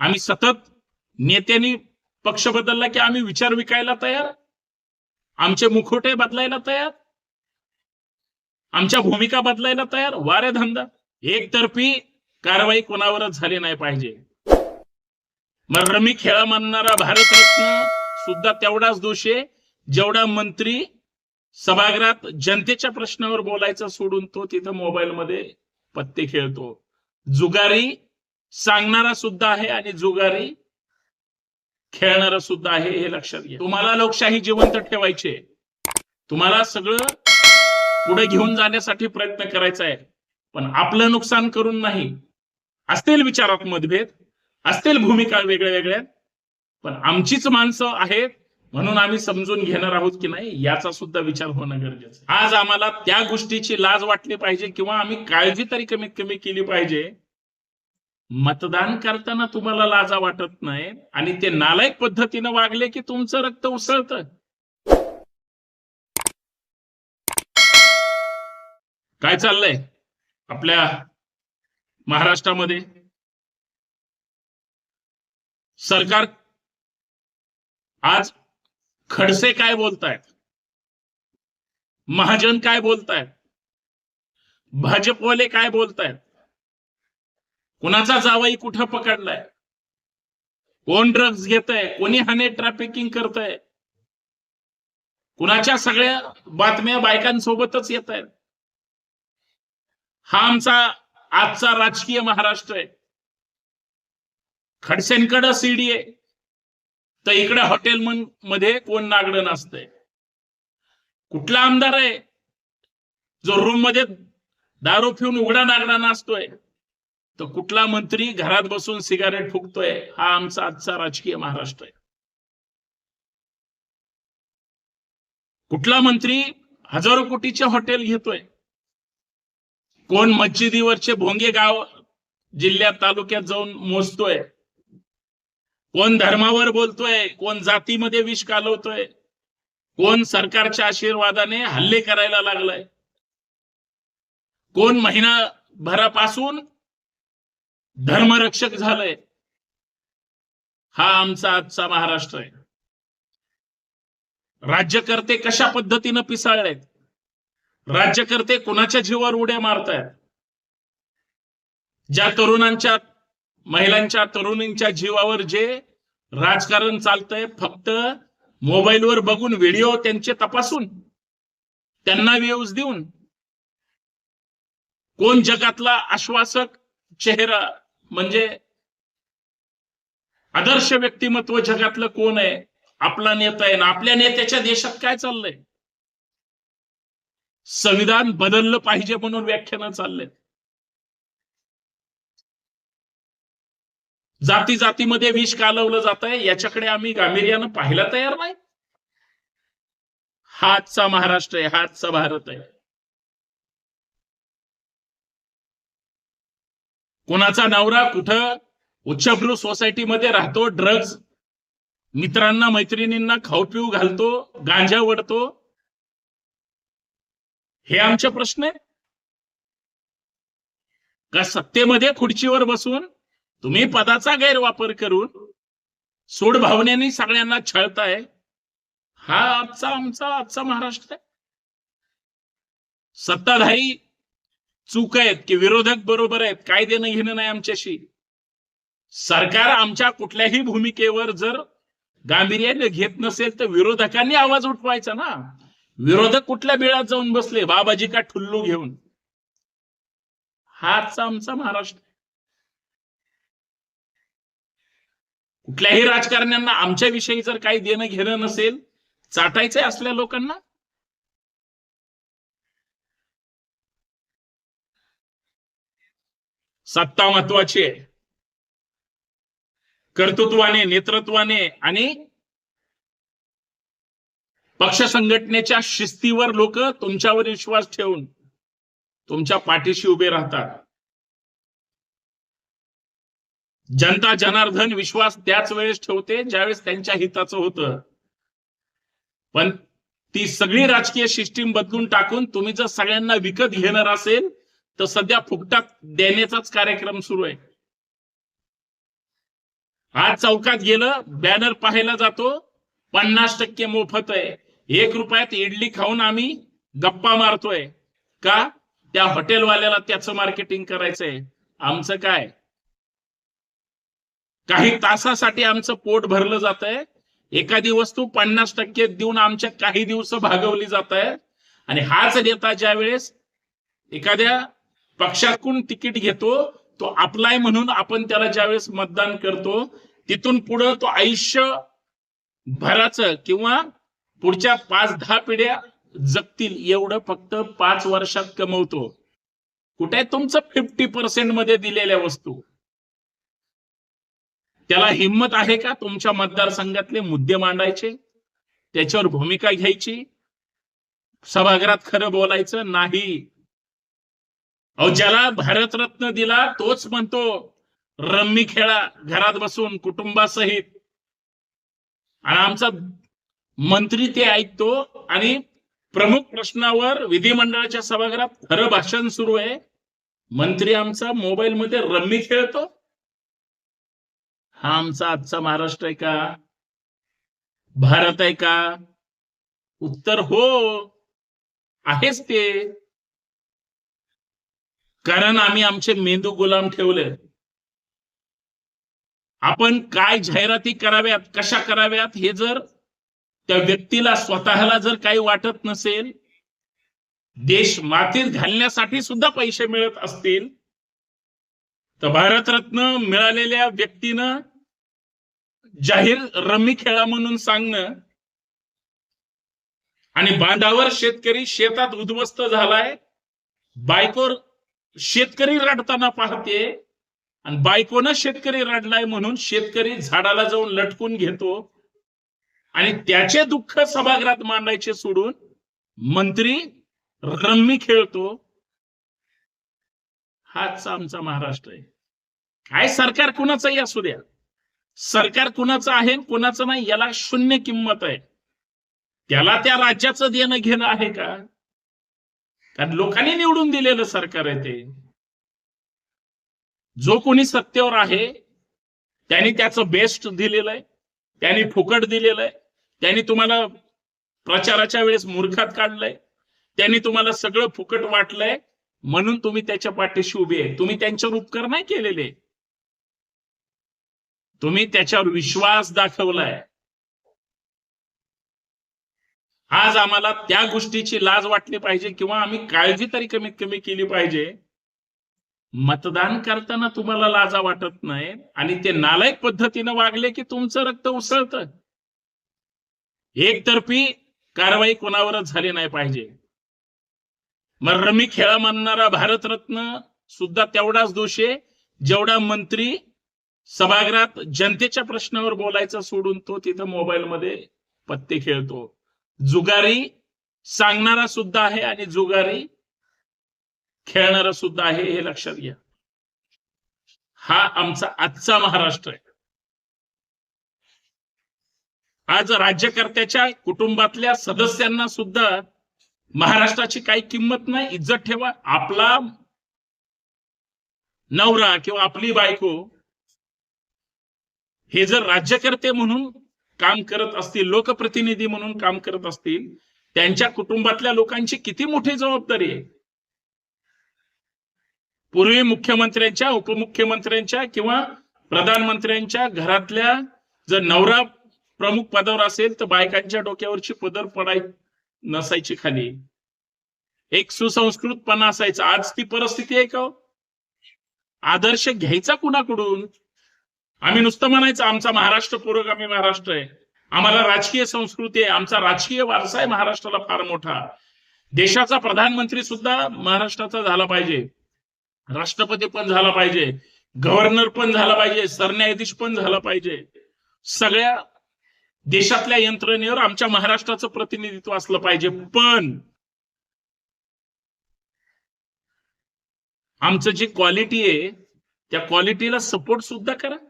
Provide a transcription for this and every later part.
आम्ही सतत नेत्यांनी पक्ष बदलला की आम्ही विचार विकायला तयार? आमचे मुखोटे बदलायला तयार? आमच्या भूमिका बदलायला तयार? वारे धंदा. एकतर्फी कारवाई कोणावरच झाली नाही पाहिजे. मग रमी खेळा मानणारा भारतरत्न सुद्धा तेवढाच दोष आहे जेवढा मंत्री सभागृहात जनतेच्या प्रश्नावर बोलायचं सोडून तो तिथं मोबाईलमध्ये पत्ते खेळतो. जुगारी सांगणारा सुद्धा आहे आणि जुगारी खेळणारा सुद्धा आहे हे लक्षात घ्या. तुम्हाला लोकशाही जिवंत ठेवायचे तुम्हाला सगळं पुढे घेऊन जाण्यासाठी प्रयत्न करायचा आहे. पण आपलं नुकसान करून नाही. असतील विचारात मतभेद असतील भूमिका वेगळ्या वेगळ्या पण आमचीच माणसं आहेत म्हणून आम्ही समजून घेणार आहोत की नाही याचा सुद्धा विचार होणं गरजेचं आहे. आज आम्हाला त्या गोष्टीची लाज वाटली पाहिजे किंवा आम्ही काळजी तरी कमीत कमी केली पाहिजे. मतदान करताना तुम्हाला लाजा वाटत नाही आणि ते नालायक पद्धतीनं वागले की तुमचं रक्त उसळतं. काय चाललंय आपल्या महाराष्ट्रामध्ये? सरकार आज खडसे काय बोलतायत? महाजन काय बोलतायत? भाजपवाले काय बोलतायत? कुणाचा जावाई कुठं पकडलाय? कोण ड्रग्ज घेत आहे कोणी हने ट्रॅफिकिंग करत आहे कुणाच्या सगळ्या बातम्या बायकांसोबतच येत आहेत हा आमचा आजचा राजकीय महाराष्ट्र आहे. खडसेंकडं सीडी आहे. तर इकडे हॉटेल मध्ये कोण नागडं नसतंय कुठला आमदार आहे? जो रूममध्ये दारू पिऊन उघडा नागडा नाचतोय. तर कुठला मंत्री घरात बसून सिगारेट फुकतोय हा आमचा आजचा राजकीय महाराष्ट्र आहे. कुठला मंत्री हजारो कोटीचे हॉटेल घेतोय? कोण मस्जिदीवरचे भोंगे गाव जिल्ह्यात तालुक्यात जाऊन मोजतोय? कोण धर्मावर बोलतोय? कोण जातीमध्ये विष कालवतोय कोण सरकारच्या आशीर्वादाने हल्ले करायला लागलाय? कोण महिनाभरापासून धर्मरक्षक झालंय. हा आमचा आजचा महाराष्ट्र आहे. राज्यकर्ते कशा पद्धतीनं पिसाळलेत? राज्यकर्ते कोणाच्या जीवावर उड्या मारतायत? ज्या तरुणांच्या महिलांच्या तरुणींच्या जीवावर जे राजकारण चालतंय फक्त मोबाईलवर बघून व्हिडिओ त्यांचे तपासून त्यांना व्ह्यूज देऊन कोण जगातला आश्वासक चेहरा म्हणजे आदर्श व्यक्तिमत्व जगातलं कोण आहे? आपला नेता आहे ना आपल्या नेत्याच्या देशात काय चाललंय? संविधान बदललं पाहिजे म्हणून व्याख्यानं चाललेत. जाती जातीमध्ये विष कालवलं जात आहे याच्याकडे आम्ही गांभीर्यानं पाहायला तयार नाही. हाचा महाराष्ट्र आहे हाचा भारत आहे. कोणाचा नवरा कुठं? उच्चभ्रू सोसायटीमध्ये राहतो ड्रग्ज मित्रांना मैत्रिणींना खाऊ पिऊ घालतो गांजा वडतो हे आमचे प्रश्न आहे. का सत्तेमध्ये खुर्चीवर बसून तुम्ही पदाचा गैरवापर करून सोड भावनेने सगळ्यांना छळताय? हा आजचा आमचा आजचा महाराष्ट्र आहे. सत्ताधारी चूक आहेत की विरोधक बरोबर आहेत काय देणं घेणं नाही आमच्याशी. सरकार आमच्या कुठल्याही भूमिकेवर जर गांभीर्याने घेत नसेल तर विरोधकांनी आवाज उठवायचा ना. विरोधक कुठल्या बिळात जाऊन बसले? बाबाजी का ठुल्लू घेऊन? हाच आमचा महाराष्ट्र कुठल्याही राजकारण्यांना आमच्या विषयी जर काही देणं घेणं नसेल चाटायचंय असल्या लोकांना? सत्ता महत्वाची आहे. कर्तृत्वाने नेतृत्वाने आणि पक्ष संघटनेच्या शिस्तीवर लोक तुमच्यावर विश्वास ठेवून तुमच्या पाठीशी उभे राहतात. जनता जनार्दन विश्वास त्याच वेळेस ठेवते ज्यावेळेस त्यांच्या हिताचं होतं. पण ती सगळी राजकीय सिस्टीम बदलून टाकून तुम्ही जर सगळ्यांना विकत घेणार असेल तर सध्या फुकटात देण्याचाच कार्यक्रम सुरू आहे. आज चौकात गेलं बॅनर पाहायला जातो पन्नास टक्के मोफत आहे. एक रुपयात इडली खाऊन आम्ही गप्पा मारतोय. का? त्या हॉटेलवाल्याला त्याचं मार्केटिंग करायचंय. आमचं काय? काही तासासाठी आमचं पोट भरलं जात आहे एखादी वस्तू पन्नास टक्के देऊन आमच्या काही दिवस भागवली जात आहे आणि हाच नेता ज्या वेळेस एखाद्या पक्षाकडून तिकीट घेतो तो आपलाय म्हणून आपण त्याला ज्यावेळेस मतदान करतो तिथून पुढं तो आयुष्य भराचं किंवा पुढच्या पाच दहा पिढ्या जगतील एवढं फक्त पाच वर्षात कमवतो. कुठे तुमचं फिफ्टी पर्सेंटमध्ये दिलेल्या वस्तू? त्याला हिंमत आहे का तुमच्या मतदारसंघातले मुद्दे मांडायचे? त्याच्यावर भूमिका घ्यायची? सभागृहात खरं बोलायचं? नाही. अहो ज्याला भारतरत्न दिला तोच म्हणतो रम्मी खेळा घरात बसून कुटुंबासहित. आणि आमचा मंत्री ते ऐकतो आणि प्रमुख प्रश्नावर विधिमंडळाच्या सभागृहात खरं भाषण सुरू आहे. मंत्री आमचा मोबाईल मध्ये रम्मी खेळतो. हा आमचा आजचा महाराष्ट्र आहे का? भारत आहे का? उत्तर हो आहेच ते. कारण आम्ही आमचे मेंदू गुलाम ठेवले. आपण काय जाहिराती कराव्यात कशा कराव्यात हे जर त्या व्यक्तीला स्वतःला जर काही वाटत नसेल देश मातीत घालण्यासाठी सुद्धा पैसे मिळत असतील तर भारतरत्न मिळालेल्या व्यक्तीनं जाहीर रमी खेळा म्हणून सांगणं आणि बांधावर शेतकरी शेतात उद्ध्वस्त झालाय बायकोर शेतकरी रडताना पाहते आणि बायकोनं शेतकरी रडलाय म्हणून शेतकरी झाडाला जाऊन लटकून घेतो आणि त्याचे दुःख सभागृहात मांडायचे सोडून मंत्री रम्मी खेळतो. हाच आमचा महाराष्ट्र आहे. काय सरकार कुणाचंही असू द्या. सरकार कुणाचं आहे कुणाचं नाही याला शून्य किंमत आहे. त्याला त्या राज्याचं देणं घेणं आहे का? कारण लोकांनी निवडून दिलेलं सरकार आहे ते. जो कोणी सत्तेवर आहे त्यांनी त्याचं बेस्ट दिलेलं आहे त्यांनी फुकट दिलेलं आहे त्यांनी तुम्हाला प्रचाराच्या वेळेस मूर्खात काढलंय त्यांनी तुम्हाला सगळं फुकट वाटलंय म्हणून तुम्ही त्याच्या पाठीशी उभे आहे. तुम्ही त्यांच्यावर उपकार नाही केलेले. तुम्ही त्याच्यावर विश्वास दाखवलाय. आज आम्हाला त्या गोष्टीची लाज वाटली पाहिजे किंवा आम्ही काळजी तरी कमीत कमी केली पाहिजे. मतदान करताना तुम्हाला लाजा वाटत नाही आणि ते नालायक पद्धतीनं वागले की तुमचं रक्त उसळत. एकतर्फी कारवाई कोणावरच झाली नाही पाहिजे. मग रमी खेळा म्हणणारा भारतरत्न सुद्धा तेवढाच दोष आहे. जेवढा मंत्री सभागृहात जनतेच्या प्रश्नावर बोलायचं सोडून तो तिथं मोबाईलमध्ये पत्ते खेळतो. जुगारी सांगणारा सुद्धा आहे आणि जुगारी खेळणारा सुद्धा आहे हे लक्षात घ्या. हा आमचा आजचा महाराष्ट्र आहे. आज राज्यकर्त्याच्या कुटुंबातल्या सदस्यांना सुद्धा महाराष्ट्राची काही किंमत नाही इज्जत ठेवा. आपला नवरा किंवा आपली बायको हे जर राज्यकर्ते म्हणून काम करत असतील लोकप्रतिनिधी म्हणून काम करत असतील त्यांच्या कुटुंबातल्या लोकांची किती मोठी जबाबदारी आहे? पूर्वी मुख्यमंत्र्यांच्या उपमुख्यमंत्र्यांच्या किंवा प्रधानमंत्र्यांच्या घरातल्या जर नवरा प्रमुख पदावर असेल तर बायकांच्या डोक्यावरची पदर पडाय नसायची खाली. एक सुसंस्कृतपणा असायचा. आज ती परिस्थिती आहे का हो? आदर्श घ्यायचा कुणाकडून? आम्ही नुसतं म्हणायचं आमचा महाराष्ट्र पुरोगामी महाराष्ट्र आहे. आम्हाला राजकीय संस्कृती आहे. आमचा राजकीय वारसा आहे महाराष्ट्राला फार मोठा. देशाचा प्रधानमंत्री सुद्धा महाराष्ट्राचा झाला पाहिजे. राष्ट्रपती पण झाला पाहिजे. गव्हर्नर पण झाला पाहिजे. सरन्यायाधीश पण झाला पाहिजे. सगळ्या देशातल्या यंत्रणेवर आमच्या महाराष्ट्राचं प्रतिनिधित्व असलं पाहिजे. पण आमचं जी क्वालिटी आहे त्या क्वालिटीला सपोर्ट सुद्धा करा.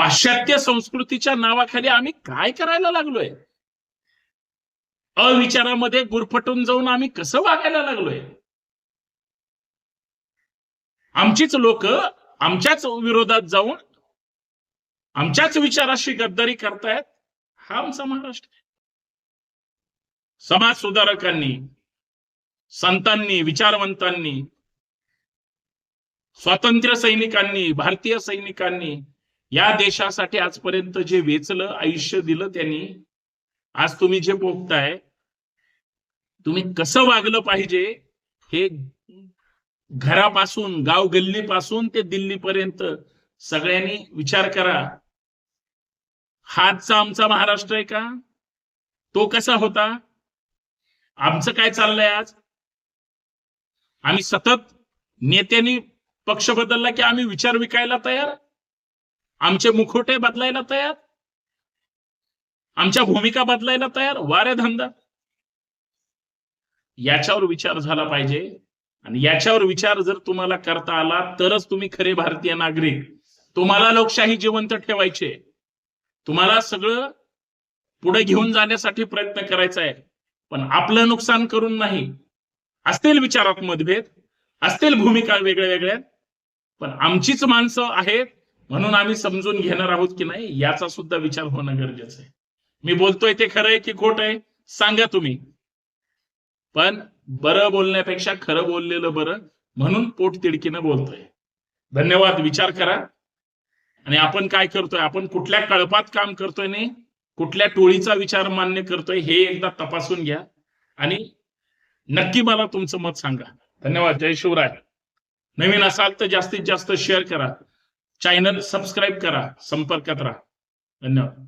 पाश्चात्य संस्कृतीच्या नावाखाली आम्ही काय करायला लागलोय? अविचारामध्ये गुरफटून जाऊन आम्ही कसं वागायला लागलोय? आमचीच लोक आमच्याच विरोधात जाऊन आमच्याच विचाराशी गद्दारी करतायत. हा आमचा महाराष्ट्र समाज सुधारकांनी संतांनी विचारवंतांनी स्वातंत्र्य सैनिकांनी भारतीय सैनिकांनी या देशासाठी आजपर्यंत जे वेचलं आयुष्य दिलं त्यांनी आज तुम्ही जे भोगताय तुम्ही कसं वागलं पाहिजे हे घरापासून गाव गल्लीपासून ते दिल्लीपर्यंत सगळ्यांनी विचार करा. हातचा आमचा महाराष्ट्र आहे का? तो कसा होता? आमचं काय चाललंय आज? आम्ही सतत नेत्यांनी पक्ष बदलला की आम्ही विचार विकायला तयार? आमचे मुखोटे बदलायला तयार? आमच्या भूमिका बदलायला तयार? वारे धंदा. याच्यावर विचार झाला पाहिजे. आणि याच्यावर विचार जर तुम्हाला करता आला तरच तुम्ही खरे भारतीय नागरिक. तुम्हाला लोकशाही जिवंत ठेवायचे. तुम्हाला सगळं पुढे घेऊन जाण्यासाठी प्रयत्न करायचा आहे. पण आपलं नुकसान करून नाही. असतील विचारात मतभेद असतील भूमिका वेगळ्या वेगळ्या पण आमचीच माणसं आहेत. म्हणून आम्ही समजून घेणार आहोत की नाही याचा सुद्धा विचार होणं गरजेचं आहे. मी बोलतोय ते खरं आहे की खोट आहे? सांगा तुम्ही. पण बरं बोलण्यापेक्षा खरं बोललेलं बरं म्हणून पोट तिडकीनं बोलतोय. धन्यवाद विचार करा. आणि आपण काय करतोय? आपण कुठल्या कळपात काम करतोय नाही कुठल्या टोळीचा विचार मान्य करतोय हे एकदा तपासून घ्या. आणि नक्की मला तुमचं मत सांगा. धन्यवाद जय शिवराय. नवीन असाल तर जास्तीत जास्त शेअर करा. चॅनल सबस्क्राईब करा संपर्कात राहा. धन्यवाद.